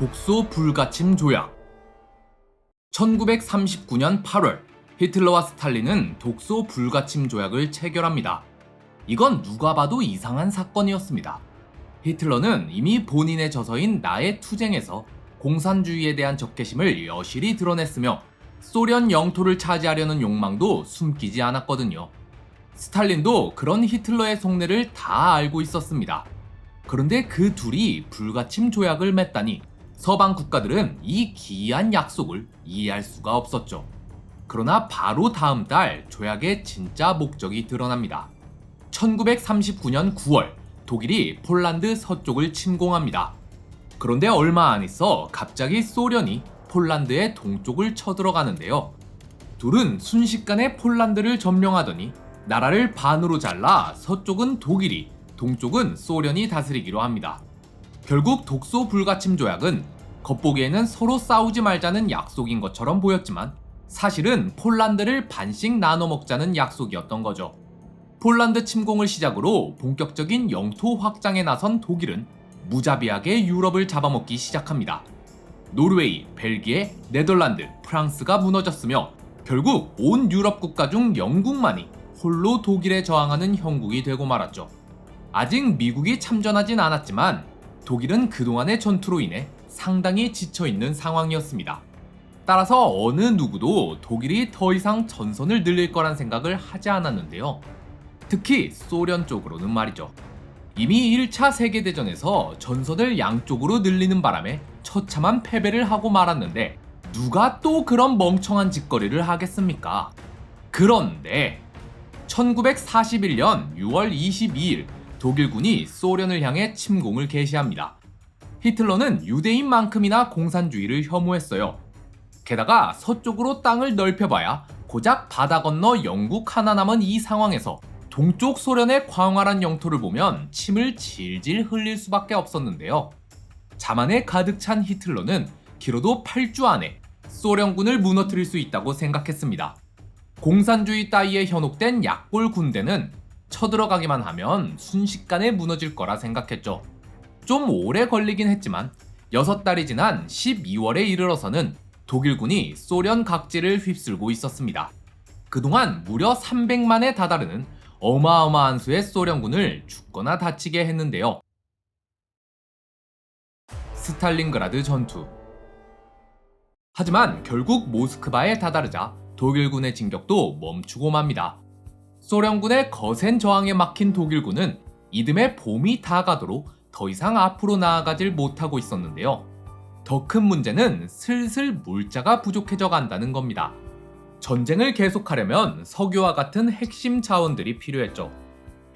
독소 불가침 조약 1939년 8월 히틀러와 스탈린은 독소 불가침 조약을 체결합니다. 이건 누가 봐도 이상한 사건이었습니다. 히틀러는 이미 본인의 저서인 나의 투쟁에서 공산주의에 대한 적개심을 여실히 드러냈으며 소련 영토를 차지하려는 욕망도 숨기지 않았거든요. 스탈린도 그런 히틀러의 속내를 다 알고 있었습니다. 그런데 그 둘이 불가침 조약을 맺다니 서방 국가들은 이 기이한 약속을 이해할 수가 없었죠. 그러나 바로 다음 달 조약의 진짜 목적이 드러납니다. 1939년 9월 독일이 폴란드 서쪽을 침공합니다. 그런데 얼마 안 있어 갑자기 소련이 폴란드의 동쪽을 쳐들어가는데요. 둘은 순식간에 폴란드를 점령하더니 나라를 반으로 잘라 서쪽은 독일이, 동쪽은 소련이 다스리기로 합니다. 결국 독소 불가침 조약은 겉보기에는 서로 싸우지 말자는 약속인 것처럼 보였지만 사실은 폴란드를 반씩 나눠 먹자는 약속이었던 거죠. 폴란드 침공을 시작으로 본격적인 영토 확장에 나선 독일은 무자비하게 유럽을 잡아먹기 시작합니다. 노르웨이, 벨기에, 네덜란드, 프랑스가 무너졌으며 결국 온 유럽 국가 중 영국만이 홀로 독일에 저항하는 형국이 되고 말았죠. 아직 미국이 참전하진 않았지만 독일은 그동안의 전투로 인해 상당히 지쳐 있는 상황이었습니다. 따라서 어느 누구도 독일이 더 이상 전선을 늘릴 거란 생각을 하지 않았는데요. 특히 소련 쪽으로는 말이죠. 이미 1차 세계대전에서 전선을 양쪽으로 늘리는 바람에 처참한 패배를 하고 말았는데 누가 또 그런 멍청한 짓거리를 하겠습니까? 그런데 1941년 6월 22일 독일군이 소련을 향해 침공을 개시합니다. 히틀러는 유대인만큼이나 공산주의를 혐오했어요. 게다가 서쪽으로 땅을 넓혀봐야 고작 바다 건너 영국 하나 남은 이 상황에서 동쪽 소련의 광활한 영토를 보면 침을 질질 흘릴 수밖에 없었는데요. 자만에 가득 찬 히틀러는 길어도 8주 안에 소련군을 무너뜨릴 수 있다고 생각했습니다. 공산주의 따위에 현혹된 약골 군대는 쳐들어가기만 하면 순식간에 무너질 거라 생각했죠. 좀 오래 걸리긴 했지만 6달이 지난 12월에 이르러서는 독일군이 소련 각지를 휩쓸고 있었습니다. 그동안 무려 300만에 다다르는 어마어마한 수의 소련군을 죽거나 다치게 했는데요. 스탈린그라드 전투. 하지만 결국 모스크바에 다다르자 독일군의 진격도 멈추고 맙니다. 소련군의 거센 저항에 막힌 독일군은 이듬해 봄이 다가도록 더 이상 앞으로 나아가질 못하고 있었는데요. 더 큰 문제는 슬슬 물자가 부족해져 간다는 겁니다. 전쟁을 계속하려면 석유와 같은 핵심 자원들이 필요했죠.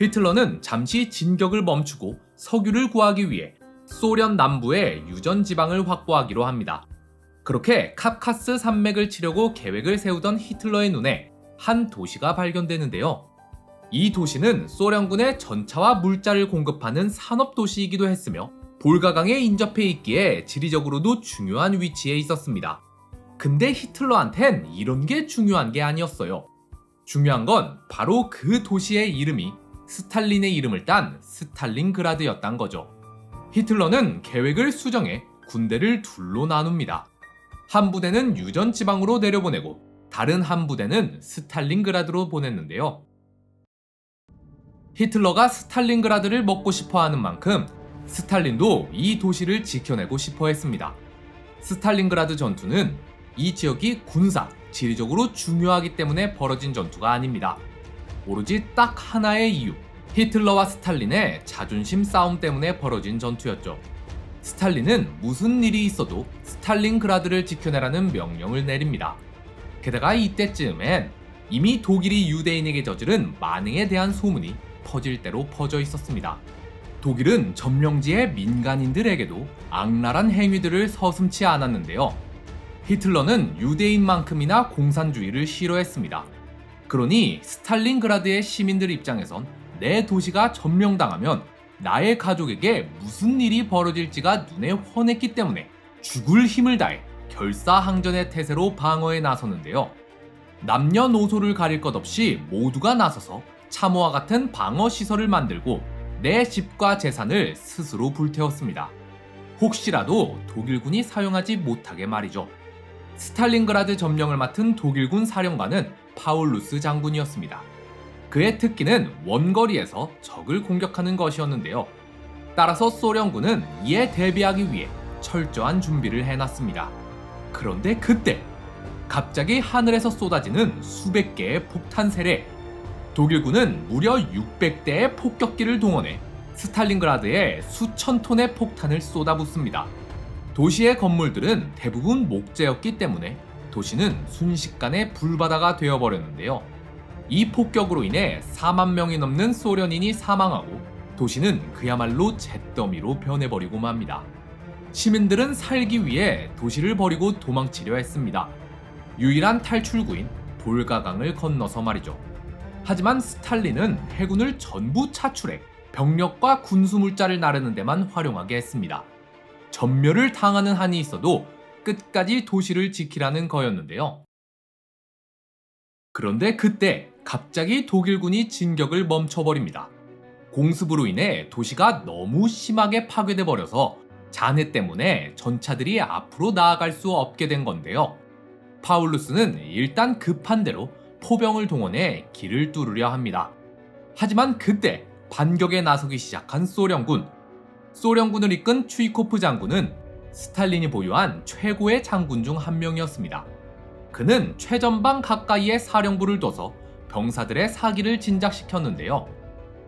히틀러는 잠시 진격을 멈추고 석유를 구하기 위해 소련 남부의 유전 지방을 확보하기로 합니다. 그렇게 카카스 산맥을 치려고 계획을 세우던 히틀러의 눈에 한 도시가 발견되는데요. 이 도시는 소련군의 전차와 물자를 공급하는 산업 도시이기도 했으며 볼가강에 인접해 있기에 지리적으로도 중요한 위치에 있었습니다. 근데 히틀러한텐 이런 게 중요한 게 아니었어요. 중요한 건 바로 그 도시의 이름이 스탈린의 이름을 딴 스탈린그라드였단 거죠. 히틀러는 계획을 수정해 군대를 둘로 나눕니다. 한 부대는 유전 지방으로 내려보내고 다른 한 부대는 스탈린그라드로 보냈는데요. 히틀러가 스탈린그라드를 먹고 싶어 하는 만큼 스탈린도 이 도시를 지켜내고 싶어 했습니다. 스탈린그라드 전투는 이 지역이 군사, 지리적으로 중요하기 때문에 벌어진 전투가 아닙니다. 오로지 딱 하나의 이유. 히틀러와 스탈린의 자존심 싸움 때문에 벌어진 전투였죠. 스탈린은 무슨 일이 있어도 스탈린그라드를 지켜내라는 명령을 내립니다. 게다가 이때쯤엔 이미 독일이 유대인에게 저지른 만행에 대한 소문이 퍼질 대로 퍼져 있었습니다. 독일은 점령지의 민간인들에게도 악랄한 행위들을 서슴치 않았는데요. 히틀러는 유대인만큼이나 공산주의를 싫어했습니다. 그러니 스탈린그라드의 시민들 입장에선 내 도시가 점령당하면 나의 가족에게 무슨 일이 벌어질지가 눈에 훤했기 때문에 죽을 힘을 다해 결사항전의 태세로 방어에 나서는데요. 남녀노소를 가릴 것 없이 모두가 나서서 참호와 같은 방어 시설을 만들고 내 집과 재산을 스스로 불태웠습니다. 혹시라도 독일군이 사용하지 못하게 말이죠. 스탈린그라드 점령을 맡은 독일군 사령관은 파울루스 장군이었습니다. 그의 특기는 원거리에서 적을 공격하는 것이었는데요. 따라서 소련군은 이에 대비하기 위해 철저한 준비를 해놨습니다. 그런데 그때 갑자기 하늘에서 쏟아지는 수백 개의 폭탄 세례. 독일군은 무려 600대의 폭격기를 동원해 스탈린그라드에 수천 톤의 폭탄을 쏟아붓습니다. 도시의 건물들은 대부분 목재였기 때문에 도시는 순식간에 불바다가 되어버렸는데요. 이 폭격으로 인해 4만 명이 넘는 소련인이 사망하고 도시는 그야말로 잿더미로 변해버리고 맙니다. 시민들은 살기 위해 도시를 버리고 도망치려 했습니다. 유일한 탈출구인 볼가강을 건너서 말이죠. 하지만 스탈린은 해군을 전부 차출해 병력과 군수물자를 나르는 데만 활용하게 했습니다. 전멸을 당하는 한이 있어도 끝까지 도시를 지키라는 거였는데요. 그런데 그때 갑자기 독일군이 진격을 멈춰버립니다. 공습으로 인해 도시가 너무 심하게 파괴돼 버려서 잔해 때문에 전차들이 앞으로 나아갈 수 없게 된 건데요. 파울루스는 일단 급한 대로 포병을 동원해 길을 뚫으려 합니다. 하지만 그때 반격에 나서기 시작한 소련군. 소련군을 이끈 추이코프 장군은 스탈린이 보유한 최고의 장군 중 한 명이었습니다. 그는 최전방 가까이에 사령부를 둬서 병사들의 사기를 진작시켰는데요.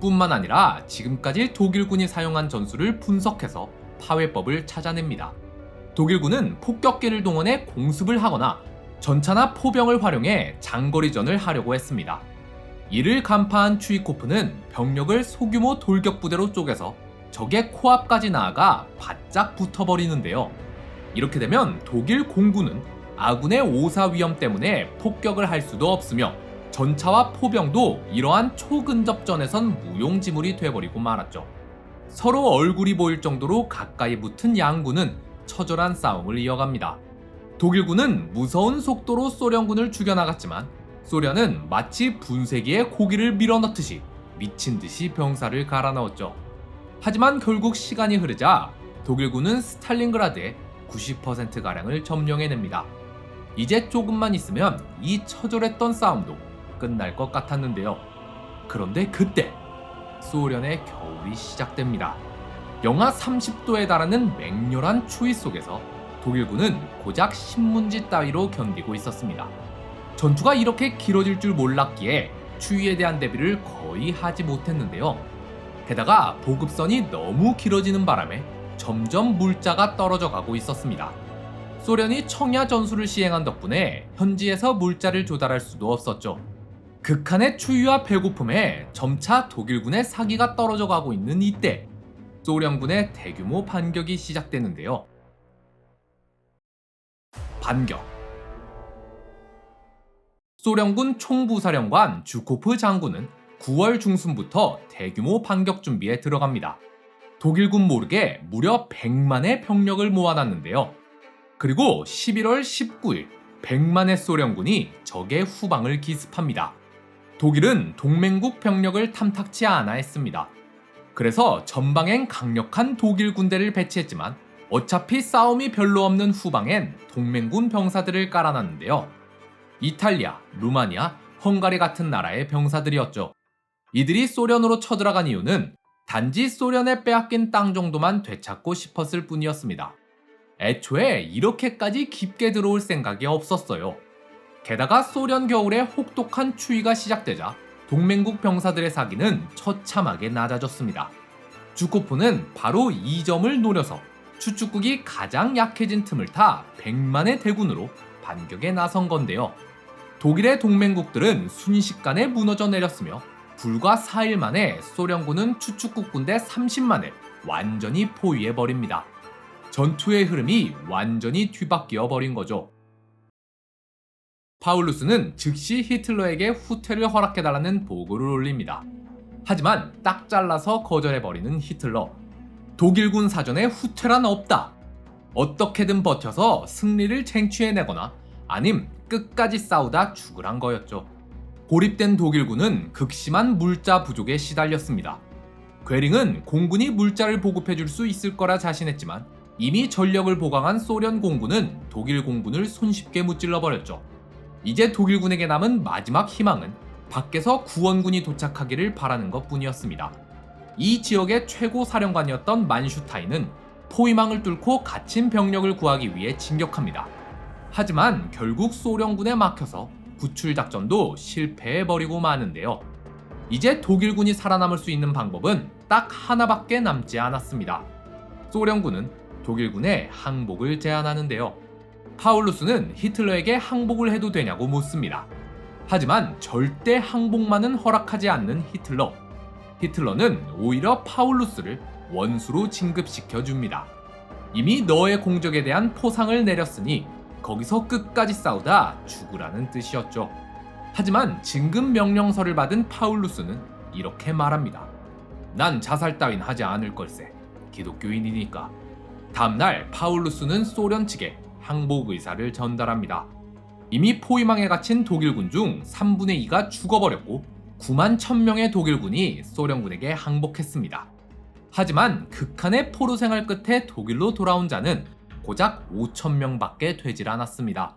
뿐만 아니라 지금까지 독일군이 사용한 전술을 분석해서 파괴법을 찾아냅니다. 독일군은 폭격기를 동원해 공습을 하거나 전차나 포병을 활용해 장거리전을 하려고 했습니다. 이를 간파한 추이코프는 병력을 소규모 돌격부대로 쪼개서 적의 코앞까지 나아가 바짝 붙어버리는데요. 이렇게 되면 독일 공군은 아군의 오사 위험 때문에 폭격을 할 수도 없으며 전차와 포병도 이러한 초근접전에선 무용지물이 돼버리고 말았죠. 서로 얼굴이 보일 정도로 가까이 붙은 양군은 처절한 싸움을 이어갑니다. 독일군은 무서운 속도로 소련군을 죽여나갔지만 소련은 마치 분쇄기에 고기를 밀어넣듯이 미친 듯이 병사를 갈아 넣었죠. 하지만 결국 시간이 흐르자 독일군은 스탈린그라드의 90%가량을 점령해냅니다. 이제 조금만 있으면 이 처절했던 싸움도 끝날 것 같았는데요. 그런데 그때 소련의 겨울이 시작됩니다. 영하 30도에 달하는 맹렬한 추위 속에서 독일군은 고작 신문지 따위로 견디고 있었습니다. 전투가 이렇게 길어질 줄 몰랐기에 추위에 대한 대비를 거의 하지 못했는데요. 게다가 보급선이 너무 길어지는 바람에 점점 물자가 떨어져 가고 있었습니다. 소련이 청야 전술을 시행한 덕분에 현지에서 물자를 조달할 수도 없었죠. 극한의 추위와 배고픔에 점차 독일군의 사기가 떨어져 가고 있는 이때 소련군의 대규모 반격이 시작되는데요. 반격. 소련군 총부사령관 주코프 장군은 9월 중순부터 대규모 반격 준비에 들어갑니다. 독일군 모르게 무려 100만의 병력을 모아놨는데요. 그리고 11월 19일 100만의 소련군이 적의 후방을 기습합니다. 독일은 동맹국 병력을 탐탁치 않아 했습니다. 그래서 전방엔 강력한 독일 군대를 배치했지만 어차피 싸움이 별로 없는 후방엔 동맹군 병사들을 깔아놨는데요. 이탈리아, 루마니아, 헝가리 같은 나라의 병사들이었죠. 이들이 소련으로 쳐들어간 이유는 단지 소련에 빼앗긴 땅 정도만 되찾고 싶었을 뿐이었습니다. 애초에 이렇게까지 깊게 들어올 생각이 없었어요. 게다가 소련 겨울에 혹독한 추위가 시작되자 동맹국 병사들의 사기는 처참하게 낮아졌습니다. 주코프는 바로 이 점을 노려서 추축국이 가장 약해진 틈을 타 100만의 대군으로 반격에 나선 건데요. 독일의 동맹국들은 순식간에 무너져 내렸으며 불과 4일 만에 소련군은 추축국 군대 30만을 완전히 포위해 버립니다. 전투의 흐름이 완전히 뒤바뀌어 버린 거죠. 파울루스는 즉시 히틀러에게 후퇴를 허락해달라는 보고를 올립니다. 하지만 딱 잘라서 거절해버리는 히틀러. 독일군 사전에 후퇴란 없다. 어떻게든 버텨서 승리를 쟁취해내거나 아님 끝까지 싸우다 죽으란 거였죠. 고립된 독일군은 극심한 물자 부족에 시달렸습니다. 괴링은 공군이 물자를 보급해줄 수 있을 거라 자신했지만 이미 전력을 보강한 소련 공군은 독일 공군을 손쉽게 무찔러 버렸죠. 이제 독일군에게 남은 마지막 희망은 밖에서 구원군이 도착하기를 바라는 것 뿐이었습니다. 이 지역의 최고 사령관이었던 만슈타인은 포위망을 뚫고 갇힌 병력을 구하기 위해 진격합니다. 하지만 결국 소련군에 막혀서 구출 작전도 실패해버리고 마는데요. 이제 독일군이 살아남을 수 있는 방법은 딱 하나밖에 남지 않았습니다. 소련군은 독일군에 항복을 제안하는데요. 파울루스는 히틀러에게 항복을 해도 되냐고 묻습니다. 하지만 절대 항복만은 허락하지 않는 히틀러. 히틀러는 오히려 파울루스를 원수로 진급시켜 줍니다. 이미 너의 공적에 대한 포상을 내렸으니 거기서 끝까지 싸우다 죽으라는 뜻이었죠. 하지만 진급 명령서를 받은 파울루스는 이렇게 말합니다. 난 자살 따윈 하지 않을 걸세. 기독교인이니까. 다음날 파울루스는 소련 측에 항복 의사를 전달합니다. 이미 포위망에 갇힌 독일군 중 3분의 2가 죽어버렸고 9만 1000명의 독일군이 소련군에게 항복했습니다. 하지만 극한의 포로 생활 끝에 독일로 돌아온 자는 고작 5천명밖에 되질 않았습니다.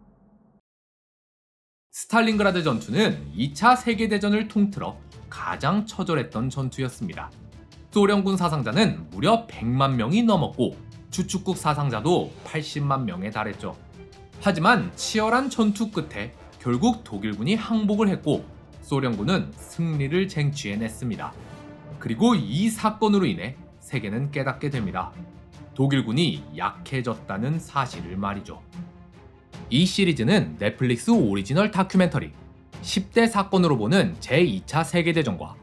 스탈린그라드 전투는 2차 세계대전을 통틀어 가장 처절했던 전투였습니다. 소련군 사상자는 무려 100만 명이 넘었고 주축국 사상자도 80만 명에 달했죠. 하지만 치열한 전투 끝에 결국 독일군이 항복을 했고 소련군은 승리를 쟁취해냈습니다. 그리고 이 사건으로 인해 세계는 깨닫게 됩니다. 독일군이 약해졌다는 사실을 말이죠. 이 시리즈는 넷플릭스 오리지널 다큐멘터리 10대 사건으로 보는 제2차 세계대전과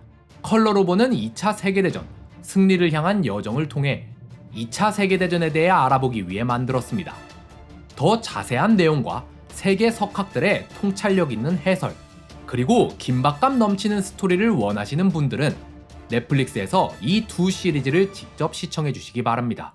컬러로 보는 2차 세계대전 승리를 향한 여정을 통해 2차 세계대전에 대해 알아보기 위해 만들었습니다. 더 자세한 내용과 세계 석학들의 통찰력 있는 해설, 그리고 긴박감 넘치는 스토리를 원하시는 분들은 넷플릭스에서 이 두 시리즈를 직접 시청해 주시기 바랍니다.